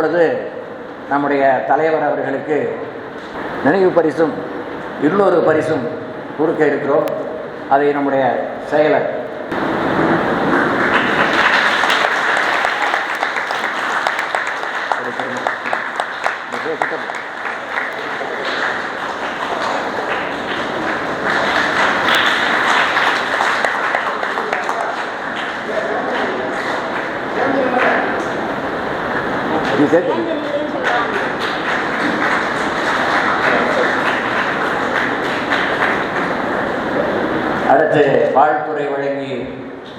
இப்பொழுது நம்முடைய தலைவர் அவர்களுக்கு நினைவு பரிசும் இன்னொரு பரிசும் கொடுக்க இருக்கிறோம். அதை நம்முடைய செயலர் இது சேர்த்து அடுத்து வாழ்த்துறை வழங்கி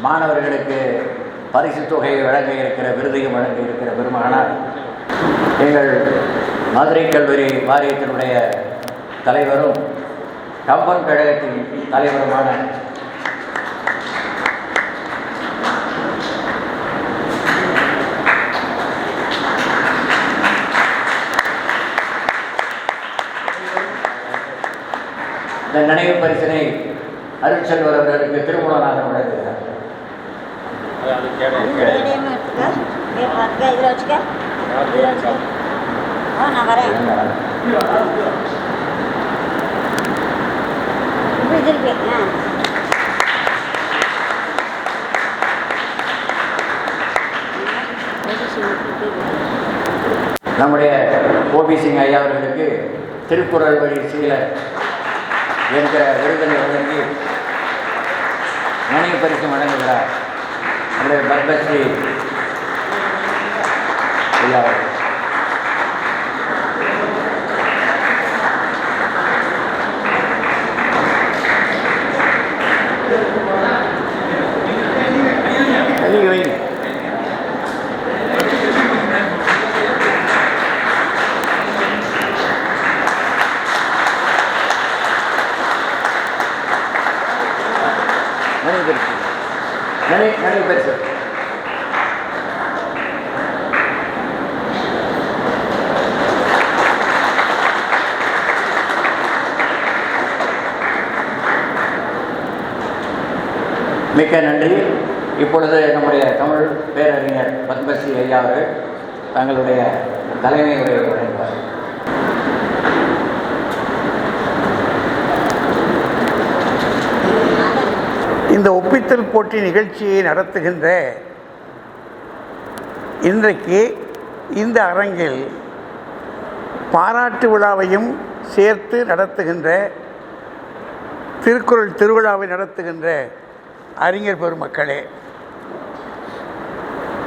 மாணவர்களுக்கு பரிசு தொகையை வழங்க இருக்கிற விருதையும் வழங்க இருக்கிற பெருமகனார் எங்கள் மதுரை கல்லூரி வாரியத்தினுடைய தலைவரும் கம்பன் கழகத்தின் தலைவருமான இந்த நினைவு பரிசனை அருட்செல்வர் அவர்களுக்கு திருமணமாக வழங்குகிறார் நம்முடைய ஓபி சிங் ஐயா அவர்களுக்கு திருக்குறள் வழி சீல என்கிற விருதனை வழங்கி நினைவு பரிசு வழங்குகிறார். நம்முடைய பத்மஸ்ரீ ஐயா அவர்கள் வைங்க வைங்க நினைவு பரிசு நினை நினைவு பரிசு மிக்க நன்றி இப்பொழுது நம்முடைய தமிழ் பேரறிஞர் பத்மஸ்ரீ ஐயா அவர்கள் தங்களுடைய தலைமை உரையை வழங்குவார் இந்த ஒப்பித்தல் போட்டி நிகழ்ச்சியை நடத்துகின்ற இன்றைக்கு இந்த அரங்கில் பாராட்டு விழாவையும் சேர்த்து நடத்துகின்ற திருக்குறள் திருவிழாவை நடத்துகின்ற அறிஞர் பெருமக்களே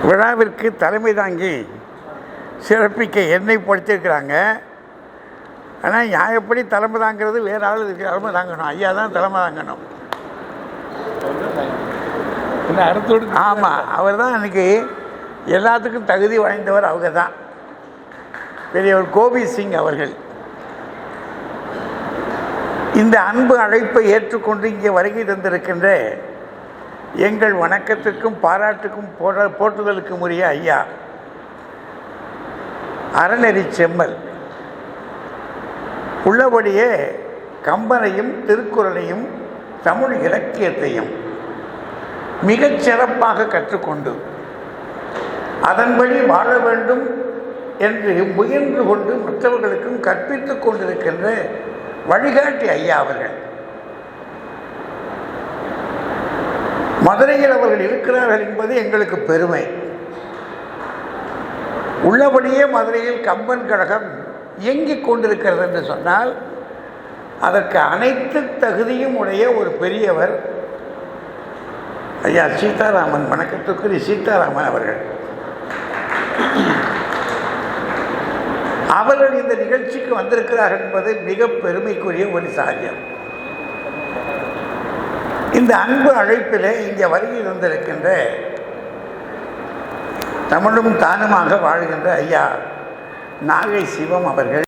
விழாவிற்கு தலைமை தாங்கி சிறப்பிக்க என்னை படுத்திருக்கிறாங்க. ஆனால் நியாயப்படி தலைமை தாங்கிறது வேறு ஆள் தலைமை தாங்கணும். ஐயா தான் தலைமை தாங்கணும். ஆமாம் அவர் தான் அன்றைக்கி எல்லாத்துக்கும் தகுதி வாய்ந்தவர் அவங்க தான். பெரியவர் கோபி சிங் அவர்கள். இந்த அன்பு அழைப்பை ஏற்றுக்கொண்டு இங்கே வருகை தந்திருக்கின்ற எங்கள் வணக்கத்திற்கும் பாராட்டுக்கும் போட போற்றுதலுக்கும் உரிய ஐயா. அறநெறி செம்மல். உள்ளபடியே கம்பனையும் திருக்குறளையும் தமிழ் இலக்கியத்தையும் மிகச் சிறப்பாக கற்றுக்கொண்டு அதன்படி வாழ வேண்டும் என்று முயன்று கொண்டு மற்றவர்களுக்கும் கற்பித்துக் கொண்டிருக்கின்ற வழிகாட்டி ஐயா அவர்கள். மதுரையில் அவர்கள் இருக்கிறார்கள் என்பது எங்களுக்கு பெருமை. உள்ளபடியே மதுரையில் கம்பன் கழகம் இயங்கிக் கொண்டிருக்கிறது என்று சொன்னால் அதற்கு அனைத்து தகுதியும் உடைய ஒரு பெரியவர் ஐயா சீதாராமன். வணக்கத்துக்குரிய சீதாராமன் அவர்கள். அவர்கள் இந்த நிகழ்ச்சிக்கு வந்திருக்கிறார்கள் என்பது மிக பெருமைக்குரிய ஒரு சாரியம் இந்த அன்பு அழைப்பிலே இங்கே வருகை தந்திருக்கின்ற தமிழும் தானுமாக வாழ்கின்ற ஐயா நாகை சிவம் அவர்கள்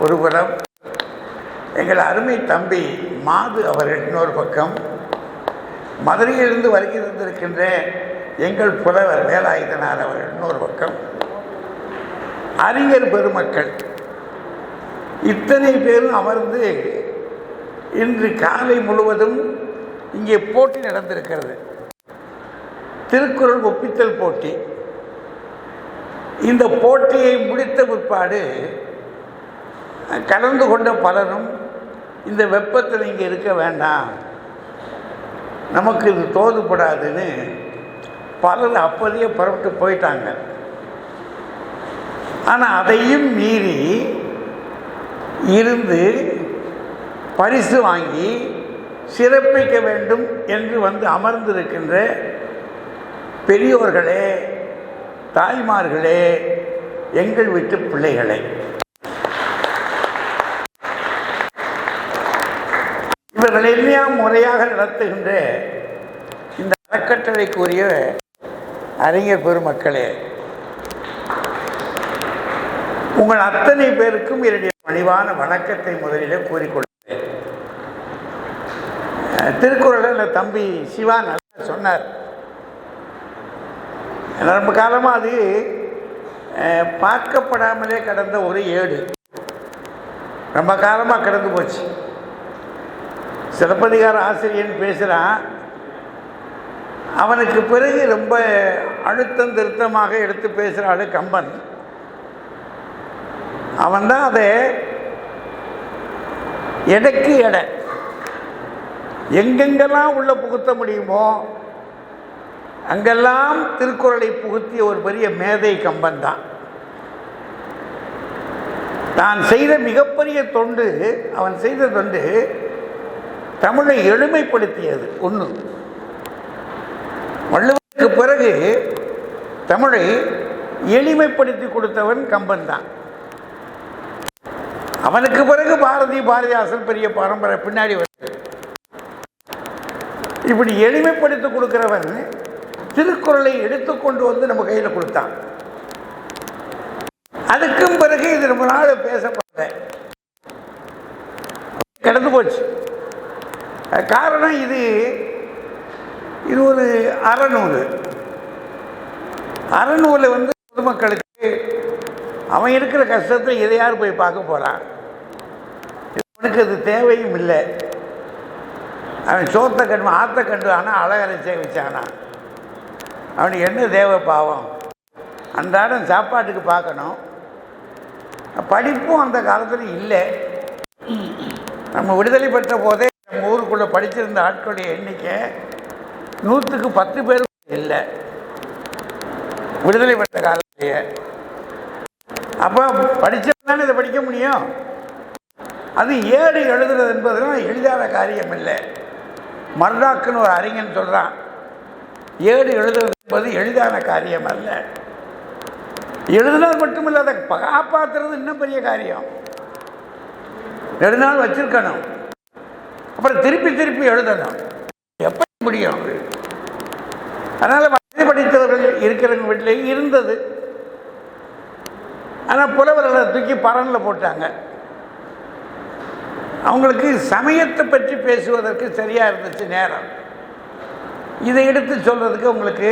ஒருபுறம் எங்கள் அருமை தம்பி மாது அவர்கள் இன்னொரு பக்கம் மதுரையிலிருந்து வருகை தந்திருக்கின்ற எங்கள் புலவர் வேலாயுதனார் அவர்கள் இன்னொரு பக்கம். அறிஞர் பெருமக்கள் இத்தனை பேரும் அமர்ந்து இன்று காலை முழுவதும் இங்கே போட்டி நடந்திருக்கிறது. திருக்குறள் ஒப்பித்தல் போட்டி. இந்த போட்டியை முடித்த பிற்பாடு கலந்து கொண்ட பலரும் இந்த வெப்பத்தில் இங்கே இருக்க வேண்டாம். நமக்கு இது தோதுபடாதுன்னு பலர் அப்போதையே புறப்பட்டு போயிட்டாங்க. ஆனால் அதையும் மீறி இருந்து பரிசு வாங்கி சிறப்பிக்க வேண்டும் என்று வந்து அமர்ந்திருக்கின்ற பெரியோர்களே தாய்மார்களே எங்கள் வீட்டு பிள்ளைகளை. இவர்கள் எல்லாம் முறையாக நடத்துகின்ற இந்த அறக்கட்டளைக்குரிய அறிஞர் பெருமக்களே உங்கள் அத்தனை பேருக்கும் என்னுடைய பணிவான வணக்கத்தை முதலிலே கூறிக்கொள்ள திருக்குறளில் இந்த தம்பி சிவா நல்லா சொன்னார். ரொம்ப காலமாக அது பார்க்கப்படாமலே கடந்த ஒரு ஏடு. ரொம்ப காலமாக கடந்து போச்சு. சிலப்பதிகார ஆசிரியன் பேசுகிறான் அவனுக்கு பிறகு ரொம்ப அழுத்தம் திருத்தமாக எடுத்து பேசுகிற ஆளு கம்பன். அவன்தான் அதை எடைக்கு எடை. எங்கெங்கெல்லாம் உள்ள புகுத்த முடியுமோ அங்கெல்லாம் திருக்குறளை புகுத்திய ஒரு பெரிய மேதை கம்பன் தான். தான் செய்த மிகப்பெரிய தொண்டு அவன் செய்த தொண்டு தமிழை எளிமைப்படுத்தியது. ஒன்று வள்ளுவருக்கு பிறகு தமிழை எளிமைப்படுத்தி கொடுத்தவன் கம்பன் தான். அவனுக்கு பிறகு பாரதி பாரதிதாசன் பெரிய பரம்பரை பின்னாடி இப்படி எளிமைப்படுத்தி கொடுக்கிறவன் திருக்குறளை எடுத்துக்கொண்டு வந்து நம்ம கையில் கொடுத்தான். அதுக்கும் பிறகு இது ரொம்ப நாள் பேசப்பட்ட கிடந்து போச்சு. காரணம் இது இது ஒரு அறநூல். அறநூலை வந்து பொதுமக்களுக்கு அவன் இருக்கிற கஷ்டத்தை இதை யார் போய் பார்க்க போகிறான் அவனுக்கு அது தேவையும் இல்லை. அவன் சோத்த கண்டு ஆத்த கண்டு ஆனால் அழகரை சேவிச்சானா அவனுக்கு என்ன தேவை பாவம்? அன்றாடம் சாப்பாட்டுக்கு பார்க்கணும். படிப்பும் அந்த காலத்தில் இல்லை. நம்ம விடுதலை பெற்ற போதே நம்ம ஊருக்குள்ளே படிச்சிருந்த ஆட்களுடைய எண்ணிக்கை நூற்றுக்கு பத்து பேர் இல்லை. விடுதலை பெற்ற காலத்திலேயே. அப்போ படிச்சதானே இதை படிக்க முடியும்? அது ஏடு எழுதுறது என்பதெல்லாம் எளிதான காரியம் இல்லை மர்டாக்குன்னு ஒரு அறிஞன் சொல்கிறான் ஏடு எழுதுறது என்பது எளிதான காரியம் அல்ல. எழுதினால் மட்டுமில்லை அதை காப்பாற்றுறது இன்னும் பெரிய காரியம். நெடுநாள் வச்சிருக்கணும். அப்புறம் திருப்பி திருப்பி எழுதணும். எப்படி முடியும்? அது அதனால் வசதி படித்தவர்கள் இருக்கிறவங்க வீட்டிலேயே இருந்தது. ஆனால் புலவர்களை தூக்கி பரனில் போட்டாங்க. அவங்களுக்கு சமயத்தை பற்றி பேசுவதற்கு சரியாக இருந்துச்சு நேரம். இதை எடுத்து சொல்கிறதுக்கு உங்களுக்கு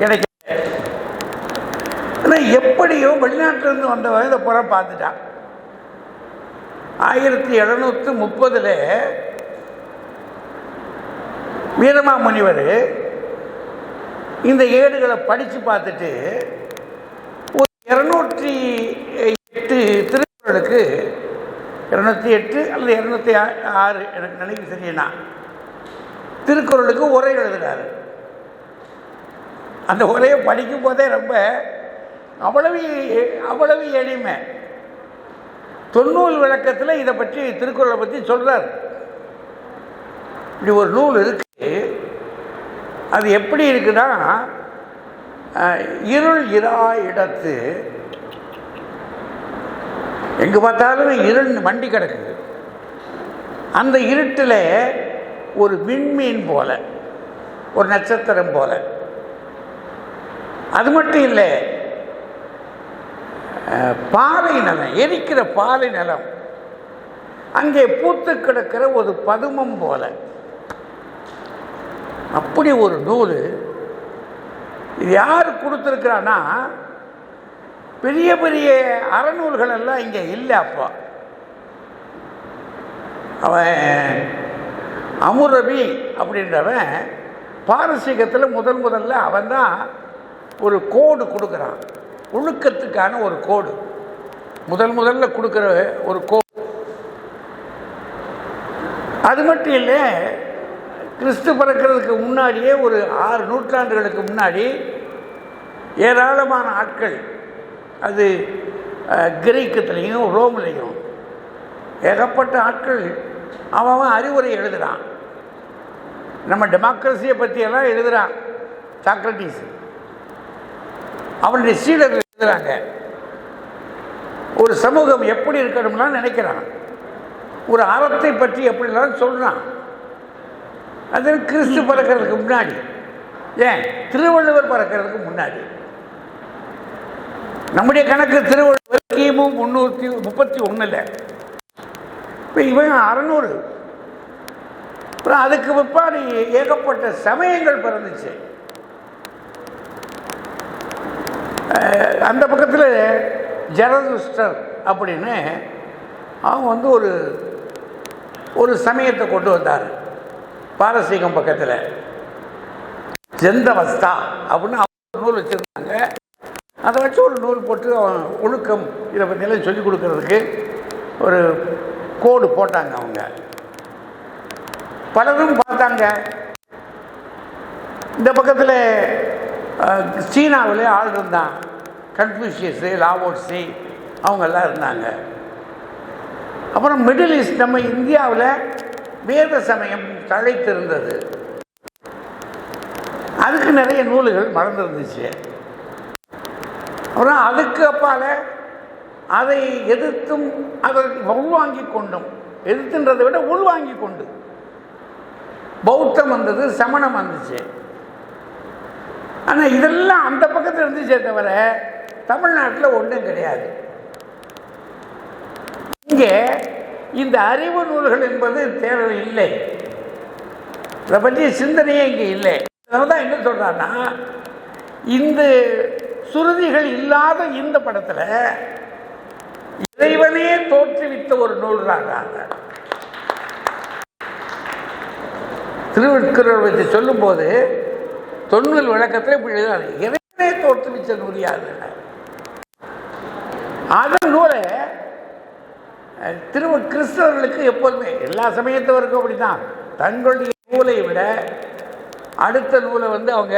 கிடைக்கல. ஆனால் எப்படியோ வெளிநாட்டிலேருந்து வந்தவன் இதை புறம் பார்த்துட்டான். ஆயிரத்தி எழுநூற்று முப்பதில் வீரமாமுனிவர் இந்த ஏடுகளை படித்து பார்த்துட்டு ஒரு இரநூற்றி எட்டு திருக்குறளுக்கு இரநூத்தி எட்டு அல்லது இரநூத்தி ஆறு எனக்கு நினைக்க சரியா திருக்குறளுக்கு உரை எழுதுகிறாரு. அந்த உரையை படிக்கும் போதே ரொம்ப அவ்வளவு அவ்வளவு எளிமை. தொண்ணூல் விளக்கத்தில் இதை பற்றி திருக்குறளை பற்றி சொல்கிறார் இப்படி ஒரு நூல் இருக்கு. அது எப்படி இருக்குன்னா இருள் இரா இடத்து எங்கே பார்த்தாலும் இருள் வண்டி கிடக்குது. அந்த இருட்டில் ஒரு விண்மீன் போல ஒரு நட்சத்திரம் போல. அது மட்டும் இல்லை பாலை நிலம் எரிக்கிற பாலை நிலம். அங்கே பூத்து கிடக்கிற ஒரு பதுமம் போல. அப்படி ஒரு நூல் இது யார் கொடுத்துருக்குறான்னா பெரிய பெரிய அறநூல்கள் எல்லாம் இங்கே இல்லை அப்போ. அவன் அமுரபி அப்படின்றவன் பாரசீகத்தில் முதல் முதல்ல அவன் தான் ஒரு கோடு கொடுக்குறான். ஒழுக்கத்துக்கான ஒரு கோடு. முதல் முதல்ல கொடுக்குற ஒரு கோடு அது மட்டும் இல்லை கிறிஸ்து பிறக்கிறதுக்கு முன்னாடியே ஒரு ஆறு நூற்றாண்டுகளுக்கு முன்னாடி ஏராளமான ஆட்கள் அது அஹ், கிரேக்கத்துலேயும் ரோம்லேயும். ஏகப்பட்ட ஆட்கள் அவன் அவன் அறிவுரை எழுதுகிறான் நம்ம டெமோக்ரஸியை பற்றியெல்லாம் எழுதுகிறான் சாக்ரட்டிஸ் அவனுடைய சீடர்கள் எழுதுகிறாங்க ஒரு சமூகம் எப்படி இருக்கணும்லாம் நினைக்கிறான். ஒரு அறத்தை பற்றி எப்படிலாம் சொல்கிறான் அது கிறிஸ்து பிறக்கிறதுக்கு முன்னாடி. ஏன்? திருவள்ளுவர் பிறக்கிறதுக்கு முன்னாடி. நம்முடைய கணக்கு திருவள்ளுவர் கிமு முந்நூற்றி முப்பத்தி ஒன்றில் இப்போ இவன் அறநூறு. அப்புறம் அதுக்கு பிற்பாடு ஏகப்பட்ட சமயங்கள் பிறந்துச்சு. அந்த பக்கத்தில் ஜரதுஷ்டர் அப்படின்னு அவங்க வந்து ஒரு ஒரு சமயத்தை கொண்டு வந்தார். பாரசீகம் பக்கத்தில். ஜெந்தவஸ்தா அப்படின்னு அவங்க நூல் வச்சுருந்தாங்க. அதை வச்சு ஒரு நூல் போட்டு அவன் ஒழுக்கம் இதை பற்றியெல்லாம் சொல்லிக் கொடுக்கறதுக்கு ஒரு கோடு போட்டாங்க அவங்க. பலரும் பார்த்தாங்க. இந்த பக்கத்தில் சீனாவில் ஆள் இருந்தான். கன்ஃபியூஷியஸு லாவோட்ஸி அவங்கெல்லாம் இருந்தாங்க. அப்புறம் மிடில் ஈஸ்ட் நம்ம இந்தியாவில் வேத சமயம் தழைத்திருந்தது அதுக்கு நிறைய நூல்கள் மறந்துருந்துச்சு. அப்புறம் அதுக்கு அப்பால் அதை எதிர்த்தும் அதை உள்வாங்கி கொண்டும். எதிர்த்துன்றதை விட உள்வாங்கி கொண்டு. பௌத்தம் வந்தது சமணம் வந்துச்சு. ஆனால் இதெல்லாம் அந்த பக்கத்தில் இருந்துச்சே தவிர தமிழ்நாட்டில் ஒன்றும் கிடையாது. இங்கே இந்த அறிவு நூல்கள் என்பது தேவை இல்லை இதை பற்றிய சிந்தனையே இங்கே இல்லை. அதனால தான் என்ன சொல்கிறான்னா இந்த சுருதிகள் இல்லாத இந்த படத்தில் இறைவனே தோற்றுவித்த ஒரு நூல் தாங்க திருவிற்குறள் வச்சு சொல்லும்போது தொன்மல் விளக்கத்தில் இப்படி எழுதாரு இறைவனே தோற்றுவித்த நூல் யாரு? அதன் நூலை திரு திருவ கிறிஸ்தவர்களுக்கு எப்போதுமே எல்லா சமயத்தவருக்கும் அப்படிதான் தங்களுடைய நூலை விட அடுத்த நூலை வந்து அவங்க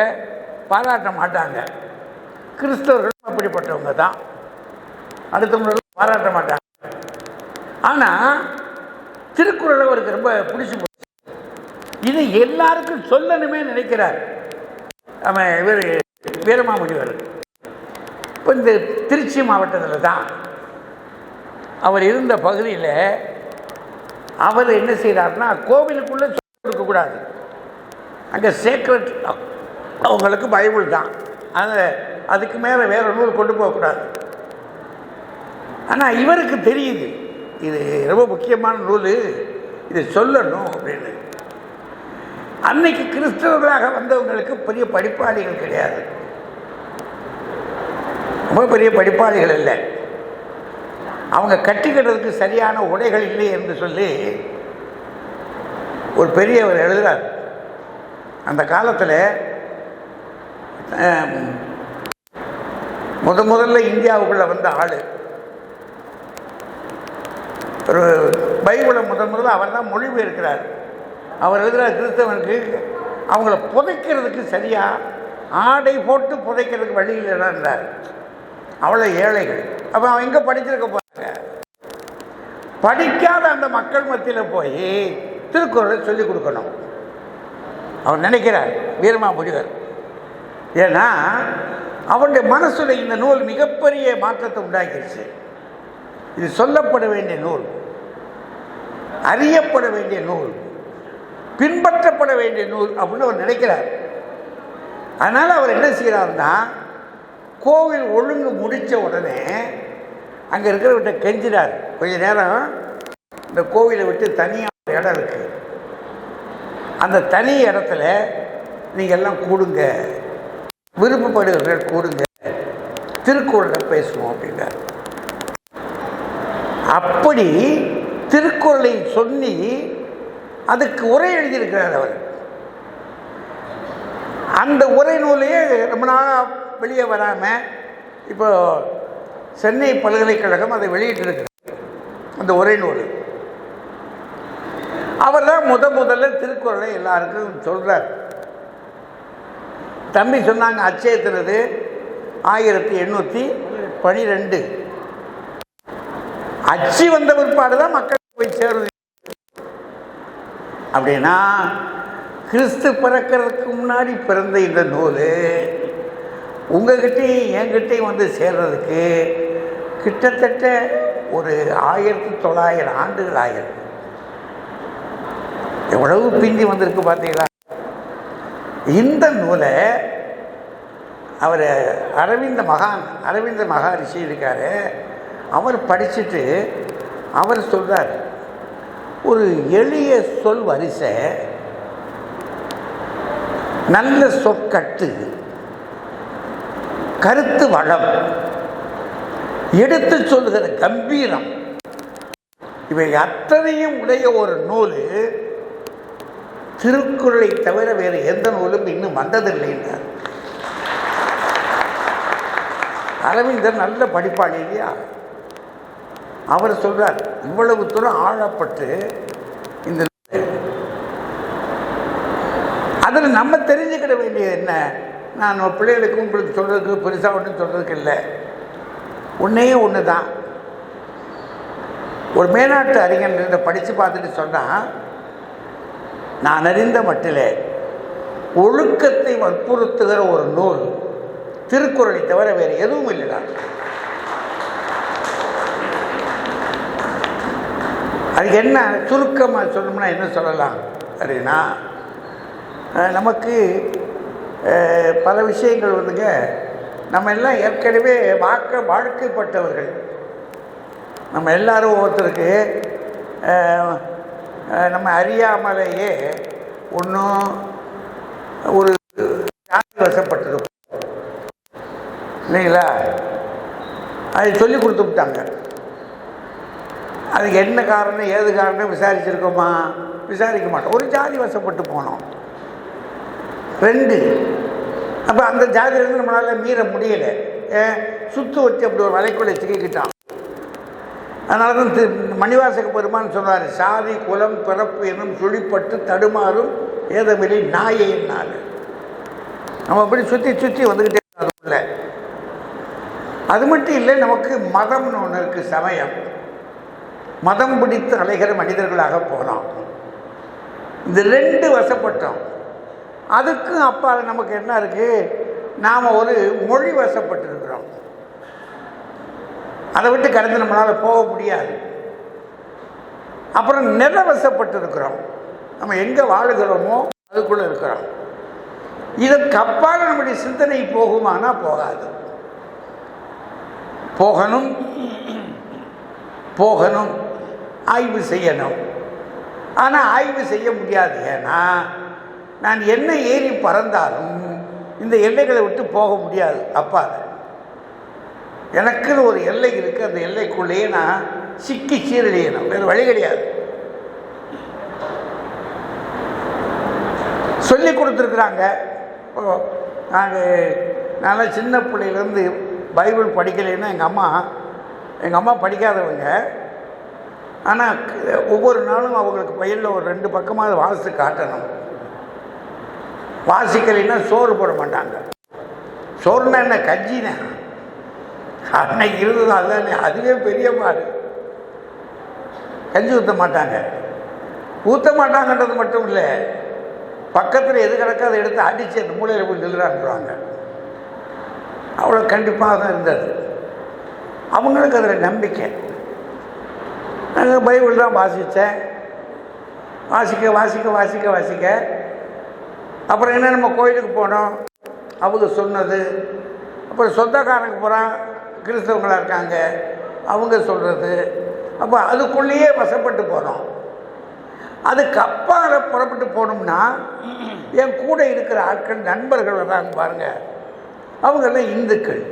பாராட்ட மாட்டாங்க. கிறிஸ்தவர்கள் அப்படிப்பட்டவங்க தான். அடுத்த பாராட்ட மாட்டாங்க. ஆனால் திருக்குறள் அவருக்கு ரொம்ப பிடிச்சி போச்சு. இது எல்லாருக்கும் சொல்லணுமே நினைக்கிறார். அவன் இவர் வீரமாமுனிவர் இப்போ இந்த திருச்சி மாவட்டத்தில் தான் அவர் இருந்த பகுதியில் அவர் என்ன செய்கிறாருன்னா கோவிலுக்குள்ளே சொல்லிக் கொடுக்கக்கூடாது அங்கே சேக்ரெட் அவங்களுக்கு பைபிள் தான். அதை அதுக்கு மேலே வேற நூல் கொண்டு போகக்கூடாது ஆனால் இவருக்கு தெரியுது இது ரொம்ப முக்கியமான நூல் இதை சொல்லணும் அப்படின்னு. அன்னைக்கு கிறிஸ்தவர்களாக வந்தவங்களுக்கு பெரிய படிப்பாளிகள் கிடையாது. ரொம்ப பெரிய படிப்பாளிகள் இல்லை. அவங்க கட்டிக்கிறதுக்கு சரியான உடைகள் இல்லை என்று சொல்லி ஒரு பெரியவர் எழுதுகிறார் அந்த காலத்தில் முத முதல்ல இந்தியாவுக்குள்ளே வந்த ஆள். ஒரு பைபிளை முதல் முதல்ல அவர் தான் மொழிபெயர்க்கிறார். அவர் எழுதுகிற கிறிஸ்தவனுக்கு அவங்கள புதைக்கிறதுக்கு சரியா? ஆடை போட்டு புதைக்கிறதுக்கு வழி இல்லைன்னார் அவ்வளோ ஏழைகள். அப்போ அவன் எங்கே படிச்சிருக்க போறாங்க? படிக்காத அந்த மக்கள் மத்தியில் போய் திருக்குறளை சொல்லிக் கொடுக்கணும். அவர் நினைக்கிறார் வீரமா முடிவர் ஏன்னா அவனுடைய மனசுல இந்த நூல் மிகப்பெரிய மாற்றத்தை உண்டாக்கிடுச்சு இது சொல்லப்பட வேண்டிய நூல். அறியப்பட வேண்டிய நூல். பின்பற்றப்பட வேண்டிய நூல் அப்படின்னு அவர் நினைக்கிறார். அதனால் அவர் என்ன செய்கிறார்னா கோவில் ஒழுங்கு முடித்த உடனே அங்கே இருக்கிறவர்கிட்ட கெஞ்சினார் கொஞ்ச நேரம் இந்த கோவிலை விட்டு தனியாக ஒரு இடம் இருக்குது அந்த தனி இடத்துல நீங்கள் எல்லாம் கூடுங்க. விருப்பப்படுகிறவர்கள் கூடுங்க. திருக்குறளை பேசுவோம் அப்படின்னார். அப்படி திருக்குறளை சொல்லி அதுக்கு உரை எழுதியிருக்கிறார் அவர். அந்த உரை நூலையே ரொம்ப நாளாக வெளியே வராமல் இப்போ சென்னை பல்கலைக்கழகம் அதை வெளியிட்டிருக்கு அந்த உரை நூல். அவர் தான் முத முதல்ல திருக்குறளை எல்லாருக்கும் சொல்கிறார் தம்பி சொன்னாங்க அச்சயத்தினது ஆயிரத்தி எண்ணூற்றி பனிரெண்டு. அச்சு வந்த பிற்பாடு தான் மக்களுக்கு போய் சேருது. அப்படின்னா கிறிஸ்து பிறக்கிறதுக்கு முன்னாடி பிறந்த இந்த நூல் உங்ககிட்டையும் என்கிட்டையும் வந்து சேர்றதுக்கு கிட்டத்தட்ட ஒரு ஆயிரத்தி தொள்ளாயிரம் ஆண்டுகள் ஆயிரம் எவ்வளவு பிந்தி வந்திருக்கு பார்த்தீங்களா? இந்த நூலை அவர் அரவிந்த மகான் அரவிந்த மகாரிஷி இருக்கார். அவர் படிச்சுட்டு அவர் சொல்கிறார் ஒரு எளிய சொல் வரிசை நல்ல சொற்கட்டு கருத்து வளம் எடுத்து சொல்லுகிற கம்பீரம். இவை அத்தனையும் உடைய ஒரு நூல். திருக்குறளை தவிர வேறு எந்த நூலும் இன்னும் வந்ததில்லைன்னார் அரவிந்தர் நல்ல படிப்பாளி இல்லையா அவர் சொல்றார் இவ்வளவு தூரம் ஆழப்பட்டு இந்த அதில் நம்ம தெரிஞ்சுக்கிட வேண்டியது என்ன? நான் பிள்ளைகளுக்கு உங்களுக்கு சொல்கிறதுக்கு பெருசாக ஒன்றும் சொல்கிறதுக்கு இல்லை. ஒன்றே ஒன்று தான் ஒரு மேலாட்டு அறிஞர் படித்து பார்த்துட்டு சொன்னால் நான் அறிந்த மட்டிலே ஒழுக்கத்தை வற்புறுத்துகிற ஒரு நூல் திருக்குறளை தவிர வேறு எதுவும் இல்லைடா. அதுக்கு என்ன சுருக்கமாக சொல்லணும்னா என்ன சொல்லலாம்? அப்படின்னா நமக்கு பல விஷயங்கள் வந்துங்க. நம்ம எல்லாம் ஏற்கனவே வாக்க வாழ்க்கைப்பட்டவர்கள். நம்ம எல்லாரும் ஒவ்வொருத்தருக்கு நம்ம அறியாமலேயே ஒன்றும் ஒரு ஜாதி வசப்பட்டிருப்போம் இல்லைங்களா? அதை சொல்லி கொடுத்து விட்டாங்க. அதுக்கு என்ன காரணம் ஏது காரணம் விசாரிச்சிருக்கோமா? விசாரிக்க மாட்டோம். ஒரு ஜாதி வசப்பட்டு போனோம். ரெண்டு. அப்போ அந்த ஜாதியிலேருந்து நம்மளால் மீற முடியலை. ஏன் சுத்து வச்சு அப்படி ஒரு வலைக்குள்ளே சிக்கிக்கிட்டான். அதனால தான் திரு மணிவாசக பெருமான் சொன்னார் சாதி குலம் பிறப்பு என்னும் சுழிப்பட்டு தடுமாறும் ஏதமில்லை நாயை நாள் நம்ம அப்படி சுற்றி சுற்றி வந்துக்கிட்டே அதுக்குள்ள. அது மட்டும் இல்லை நமக்கு மதம்னு ஒன்று இருக்குது சமயம். மதம் பிடித்து அலைகிற மனிதர்களாக போனோம் இந்த ரெண்டு வசப்பட்டோம். அதுக்கும் அப்பால் நமக்கு என்ன இருக்குது நாம் ஒரு மொழி வசப்பட்டிருக்கிறோம். அதை விட்டு கடந்து நம்மளால் போக முடியாது. அப்புறம் நிலவசப்பட்டு இருக்கிறோம் நம்ம எங்கே வாழுகிறோமோ அதுக்குள்ளே இருக்கிறோம். இதற்கு அப்பால் நம்முடைய சிந்தனை போகுமானா போகாது. போகணும். போகணும். ஆய்வு செய்யணும். ஆனால் ஆய்வு செய்ய முடியாது. ஏன்னா நான் என்ன ஏறி பறந்தாலும் இந்த எல்லைகளை விட்டு போக முடியாது. அப்பா எனக்குன்னு ஒரு எல்லை இருக்குது அந்த எல்லைக்குள்ளேயே நான் சிக்கி சீரழியணும். வேறு வழி கிடையாது. சொல்லி கொடுத்துருக்குறாங்க. நாங்கள் நான் சின்ன பிள்ளையிலேருந்து பைபிள் படிக்கலைன்னா எங்கள் அம்மா எங்கள் அம்மா படிக்காதவங்க. ஆனால் ஒவ்வொரு நாளும் அவங்களுக்கு பையனில் ஒரு ரெண்டு பக்கமாக வாசித்து காட்டணும். வாசிக்கலைன்னா சோறு போட மாட்டாங்க. சோறுனா என்ன? கஞ்சினா. அன்னைக்கு இருந்தது அதுதானே அதுவே பெரிய பாடு கஞ்சி ஊற்ற மாட்டாங்க. ஊற்ற மாட்டாங்கன்றது மட்டும் இல்லை பக்கத்தில் எது கிடக்க அதை எடுத்து அடித்து அந்த மூலையில் போய் நில்லுறான்றாங்க அவ்வளோ கண்டிப்பாக தான் இருந்தது. அவங்களுக்கு அதில் நம்பிக்கை. நாங்கள் பைபிள் தான் வாசித்தேன் வாசிக்க வாசிக்க வாசிக்க வாசிக்க. அப்புறம் என்ன நம்ம கோயிலுக்கு போனோம். அவங்க சொன்னது. அப்புறம் சொந்தக்காரங்க போகிறான் கிறிஸ்தவங்களாக இருக்காங்க அவங்க சொல்கிறது அப்போ அதுக்குள்ளேயே வசப்பட்டு போகிறோம் அதுக்கு அப்பால புறப்பட்டு போனோம்னா என் கூட இருக்கிற ஆட்கள் நண்பர்கள் வர்றாங்க பாருங்க. அவங்கெல்லாம் இந்துக்கள்.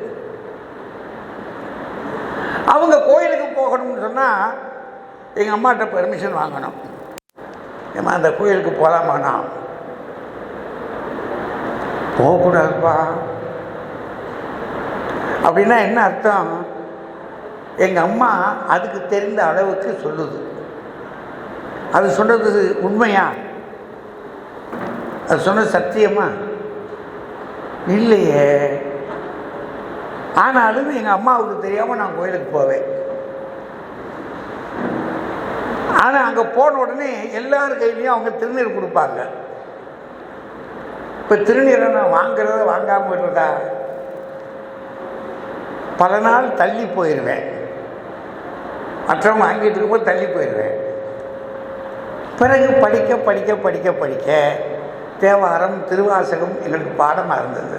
அவங்க கோயிலுக்கு போகணும்னு சொன்னால் எங்கள் அம்மாட்ட பெர்மிஷன் வாங்கணும். ஏம்மா அந்த கோயிலுக்கு போகலாமாண்ணா போகக்கூடாதுப்பா. அப்படின்னா என்ன அர்த்தம்? எங்கள் அம்மா அதுக்கு தெரிந்த அளவுக்கு சொல்லுது. அது சொன்னது உண்மையா? அது சொன்னது சத்தியமா? இல்லையே. ஆனாலும் எங்கள் அம்மாவுக்கு தெரியாமல் நான் கோயிலுக்கு போவேன். ஆனால் அங்கே போன உடனே எல்லார் கையிலையும் அவங்க திருநீர் கொடுப்பாங்க. இப்போ திருநீரை நான் வாங்குறத வாங்காமல் விடுறதா? பல நாள் தள்ளி போயிடுவேன் மற்றவங்க வாங்கிட்டு இருக்கும்போது தள்ளி போயிடுவேன் பிறகு படிக்க படிக்க படிக்க படிக்க தேவாரம் திருவாசகம் எங்களுக்கு பாடமாக இருந்தது.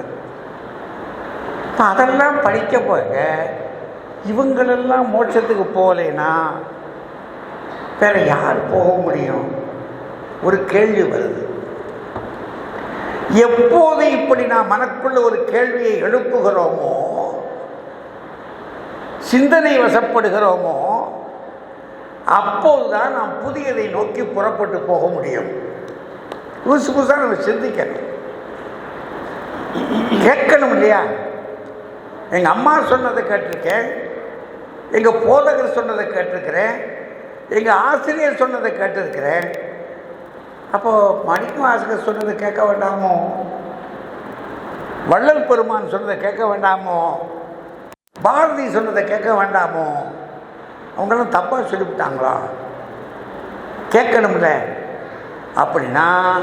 இப்போ அதெல்லாம் படிக்க போக இவங்களெல்லாம் மோட்சத்துக்கு போகலைன்னா வேற யார் போக முடியும்? ஒரு கேள்வி வருது. எப்போது இப்படி நான் மனக்குள்ள ஒரு கேள்வியை எழுப்புகிறோமோ சிந்தனை வசப்படுகிறோமோ அப்போதுதான் நாம் புதியதை நோக்கி புறப்பட்டு போக முடியும். புதுசு புதுசாக நம்ம சிந்திக்கணும். கேட்கணும் இல்லையா? எங்கள் அம்மா சொன்னதை கேட்டிருக்கேன். எங்கள் போதகர் சொன்னதை கேட்டிருக்கிறேன். எங்கள் ஆசிரியர் சொன்னதை கேட்டிருக்கிறேன். அப்போது மணிக்கும் ஆசிரியர் சொன்னதை கேட்க வேண்டாமோ? வள்ளல் பெருமான் சொன்னதை கேட்க வேண்டாமோ? பாரதி சொன்னதை கேட்க வேண்டாமோ? அவங்களாம் தப்பாக சொல்லிவிட்டாங்களா? கேட்கணும்ல. அப்படின்னா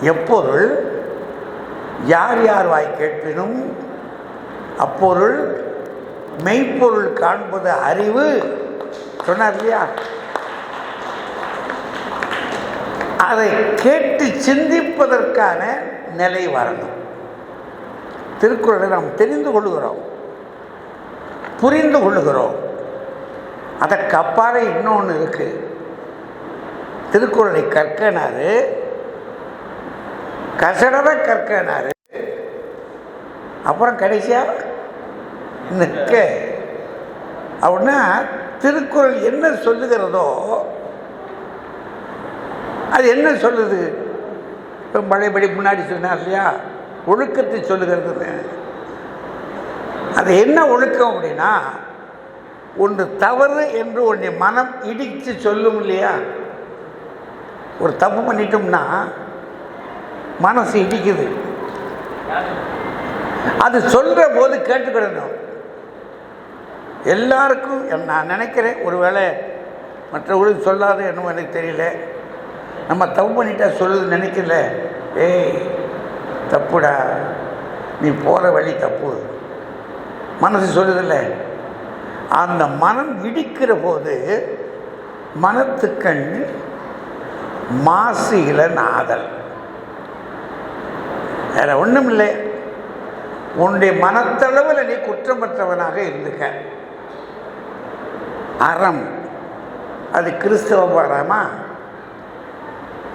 எப்பொருள் யார் யார் வாய் கேட்பினும் அப்பொருள் மெய்ப்பொருள் காண்பது அறிவு சொன்னார் இல்லையா? அதை கேட்டு சிந்திப்பதற்கான நிலை வரணும். திருக்குறளை நாம் தெரிந்து கொள்கிறோம் புரிந்து கொள்ளுகிறோம். அதற்கு அப்பாலே இன்னொன்று இருக்குது திருக்குறளை கற்கனாரு கசடர கற்கனாரு. அப்புறம் கடைசியாக நிற்க. அப்படின்னா திருக்குறள் என்ன சொல்லுகிறதோ அது என்ன சொல்லுது? இப்போ பழையபடி முன்னாடி சொன்னார் இல்லையா? ஒழுக்கத்தை சொல்லுகிறது அது என்ன ஒழுக்கம் அப்படின்னா ஒன்று தவறு என்று ஒன்றை மனம் இடித்து சொல்லும் இல்லையா? ஒரு தப்பு பண்ணிட்டோம்னா மனசு இடிக்குது. அது சொல்கிற போது கேட்டுக்கிடணும் எல்லாருக்கும் நான் நினைக்கிறேன் ஒருவேளை மற்றவர்களுக்கு சொல்லாத என்னமோ எனக்கு தெரியல. நம்ம தப்பு பண்ணிட்டா சொல்லுது நினைக்கல. ஏய் தப்புடா. நீ போகிற வழி தப்பு. மனசு சொல்லுதில்ல? அந்த மனம் விடிக்கிற போது மனத்துக்கண் மாசு இளநாதல் வேற ஒன்றும் இல்லை. உன்னுடைய மனத்தளவில் நீ குற்றமற்றவனாக இருந்துக்க. அறம். அது கிறிஸ்தவ அறமா?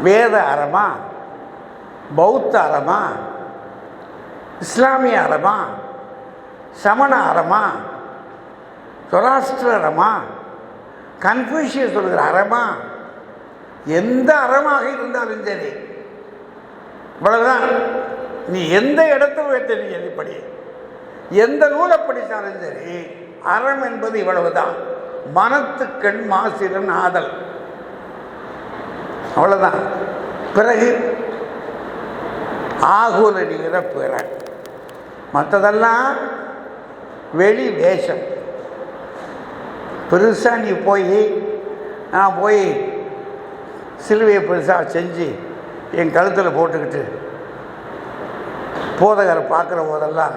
வேத அறமா? பௌத்த அறமா? இஸ்லாமிய அறமா? சமண அறமா? சொராஷ்டிர அறமா? கன்ஃபியூஷியஸ் சொல்கிற அறமா? எந்த அறமாக இருந்தாலும் சரி. இவ்வளவுதான். நீ எந்த இடத்துல வைத்த நீ எழுப்படி எந்த நூலை படித்தாலும் சரி அறம் என்பது இவ்வளவுதான். மனத்துக்கண் மாசிரன் ஆதல். அவ்வளோதான் பிறகு ஆகுல நீர பிற மற்றதெல்லாம் வெளி வேஷம். பெருசாக நீ போய் நான் போய் சிலுவையை பெருசாக செஞ்சு என் கழுத்தில் போட்டுக்கிட்டு போதகரை பார்க்குற போதெல்லாம்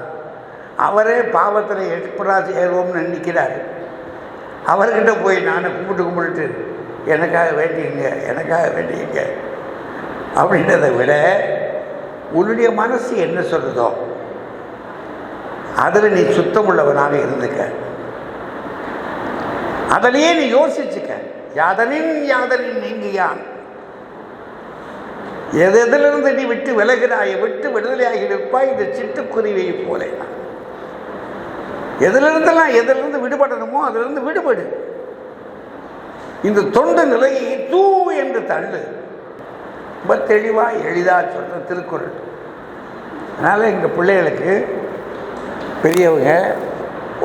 அவரே பாவத்தில் எப்படா ஏறுவோம்னு நினைக்கிறார். அவர்கிட்ட போய் நான் கும்பிட்டு கும்பிட்டு எனக்காக வேண்டிங்க எனக்காக வேண்டிங்க அப்படின்றத விட உன்னுடைய மனசு என்ன சொல்கிறதோ அதில் நீ சுத்தமுள்ளவனாக இருந்துக்க. அதிலேயே நீ யோசிச்சுக்க யாதனின் யாதனின் நீங்கியான். எது எதிலிருந்து நீ விட்டு விலகிறாய் விட்டு விடுதலையாகி நிற்பாய் இந்த சிட்டுக்குருவியை போல. எதிலிருந்தெல்லாம் எதிலிருந்து விடுபடணுமோ அதிலிருந்து விடுபடு. இந்த தொண்டு நிலையை தூ என்று தள்ளு. ரொம்ப தெளிவாக எளிதாக சொல்ற திருக்குறள். அதனால் எங்கள் பிள்ளைகளுக்கு பெரியவங்க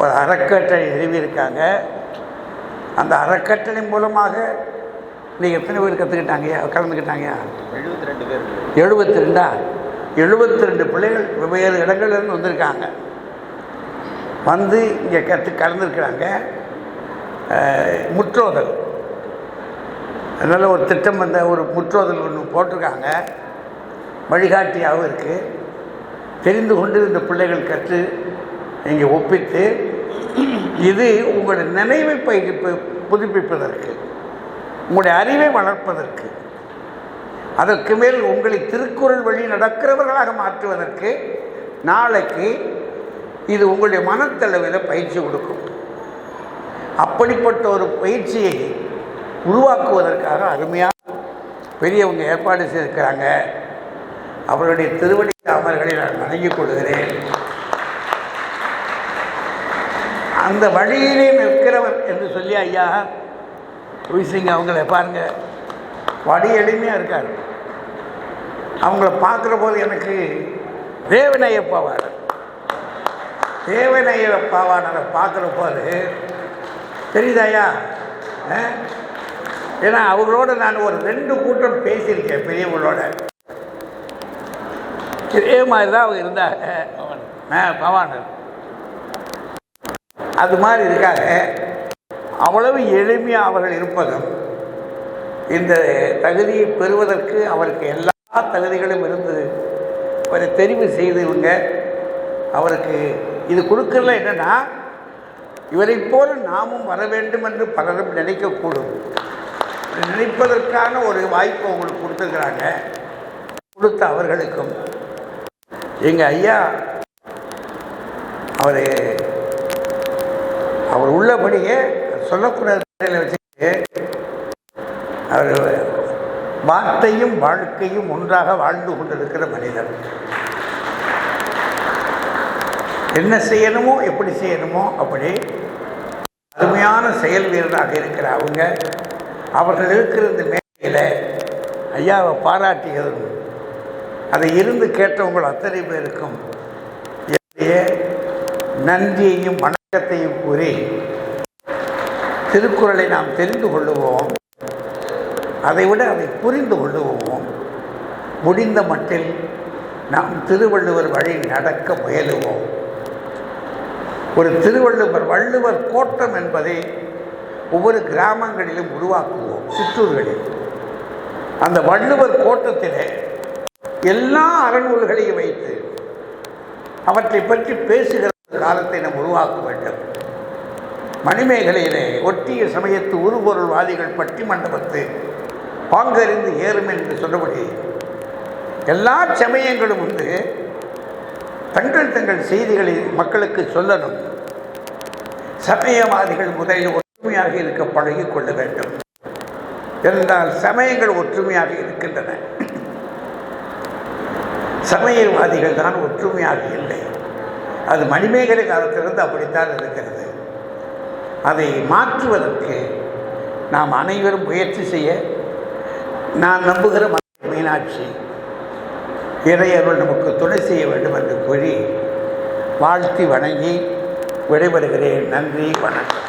ஒரு அறக்கட்டளை நிறுவியிருக்காங்க அந்த அறக்கட்டளை மூலமாக நீங்கள் எத்தனை பேர் கற்றுக்கிட்டாங்கய்யா கலந்துக்கிட்டாங்கய்யா எழுபத்தி ரெண்டு பேர். எழுபத்தி ரெண்டா எழுபத்தி ரெண்டு பிள்ளைகள் வெவ்வேறு இடங்கள்லேருந்து வந்திருக்காங்க. வந்து இங்கே கற்று கலந்துருக்குறாங்க. முற்றோதல். அதனால் ஒரு திட்டம் வந்த ஒரு முற்றோதல் ஒன்று போட்டிருக்காங்க. வழிகாட்டியாகவும் இருக்குது தெரிந்து கொண்டு இந்த பிள்ளைகள் கற்று இங்கே ஒப்பித்து இது உங்களுடைய நினைவை பயிர்ப்பு புதுப்பிப்பதற்கு உங்களுடைய அறிவை வளர்ப்பதற்கு அதற்கு மேல் உங்களை திருக்குறள் வழி நடக்கிறவர்களாக மாற்றுவதற்கு நாளைக்கு இது உங்களுடைய மனத்தளவில் பயிற்சி கொடுக்கும். அப்படிப்பட்ட ஒரு பயிற்சியை உருவாக்குவதற்காக அருமையாக பெரியவங்க ஏற்பாடு செய்திருக்கிறாங்க. அவருடைய திருவடி தாமர்களை நான் வணங்கிக் கொள்கிறேன். அந்த வழியிலே நிற்கிறவர் என்று சொல்லி ஐயா ரூசிங்க அவங்கள பாருங்க. வடி எளிமையாக இருக்கார். அவங்கள பார்க்குற போது எனக்கு தேவனையப்பாவார் தேவனையப்பாவானரை பார்க்குற போது தெரியுதாயா ஆ? ஏன்னா அவங்களோட நான் ஒரு ரெண்டு கூட்டம் பேசியிருக்கேன் பெரியவங்களோட இதே மாதிரி தான் அவங்க இருந்தாங்க. பவானர் அது மாதிரி இருக்காங்க. அவ்வளவு எளிமையாக அவர்கள் இருப்பதும் இந்த தகுதியை பெறுவதற்கு அவருக்கு எல்லா தகுதிகளும் இருந்தது. அவரை தெரிவு செய்து இவங்க அவருக்கு இது கொடுக்கல என்னன்னா இவரைப் போல நாமும் வர வேண்டும் என்று பலரும் நினைக்கக்கூடும். நினைப்பதற்கான ஒரு வாய்ப்பு அவங்களுக்கு கொடுத்துருக்குறாங்க. கொடுத்த அவர்களுக்கும். எங்கள் ஐயா அவர் அவர் உள்ளபடியே சொல்லக்கூடாத வச்சு வச்சுட்டு அவர் வார்த்தையும் வாழ்க்கையும் ஒன்றாக வாழ்ந்து கொண்டிருக்கிற மனிதர். என்ன செய்யணுமோ எப்படி செய்யணுமோ அப்படி அருமையான செயல் வீரராக இருக்கிற அவங்க அவர்கள் இருக்கிற இந்த மேடையில் ஐயாவை பாராட்டியதும் அதை இருந்து கேட்டவங்கள் அத்தனை பேருக்கும் என்னுடைய நன்றியையும் வணக்கத்தையும் கூறி திருக்குறளை நாம் தெரிந்து கொள்ளுவோம். அதை விட அதை புரிந்து கொள்ளுவோம். முடிந்த மட்டில் நாம் திருவள்ளுவர் வழி நடக்க முயலுவோம். ஒரு திருவள்ளுவர் வள்ளுவர் கோட்டம் என்பதை ஒவ்வொரு கிராமங்களிலும் உருவாக்குவோம் சிற்றூர்களில். அந்த வள்ளுவர் கோட்டத்திலே எல்லா அறநூல்களையும் வைத்து அவற்றை பற்றி பேசுகிற காலத்தை நாம் உருவாக்க வேண்டும். மணிமேகலையிலே ஒட்டிய சமயத்து உருபொருள்வாதிகள் பட்டி மண்டபத்து பாங்கறிந்து ஏறும் என்று சொன்னபடி எல்லா சமயங்களும் வந்து தங்கள் தங்கள் செய்திகளை மக்களுக்கு சொல்லணும். சமயவாதிகள் முதலில் ஒற்றுமையாக இருக்க பழகி கொள்ள வேண்டும். என்றால் சமயங்கள் ஒற்றுமையாக இருக்கின்றன. சமயவாதிகள் தான் ஒற்றுமையாக இல்லை. அது மணிமேகலை காலத்திலிருந்து அப்படித்தான் இருக்கிறது. அதை மாற்றுவதற்கு நாம் அனைவரும் முயற்சி செய்ய நான் நம்புகிற மீனாட்சி இறையவர்கள் நமக்கு துணை செய்ய வேண்டும் என்று கூறி வாழ்த்தி வணங்கி விடைபெறுகிறேன். நன்றி வணக்கம்.